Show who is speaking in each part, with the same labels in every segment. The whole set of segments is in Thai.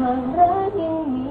Speaker 1: hangin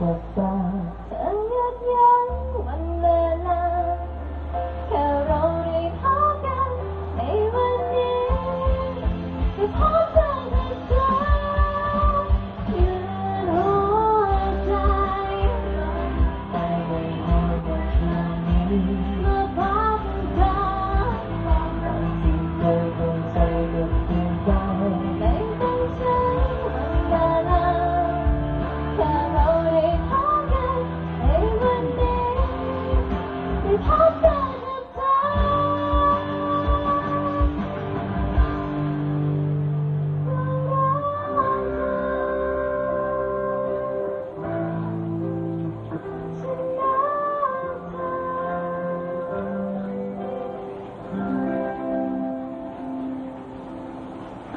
Speaker 1: Step back.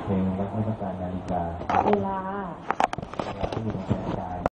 Speaker 1: เพลง
Speaker 2: รัก
Speaker 1: ไม่ต้องการนา
Speaker 2: ฬิกา
Speaker 1: เวลาเวลา
Speaker 2: ที่
Speaker 1: มี
Speaker 2: กในนาฬิกา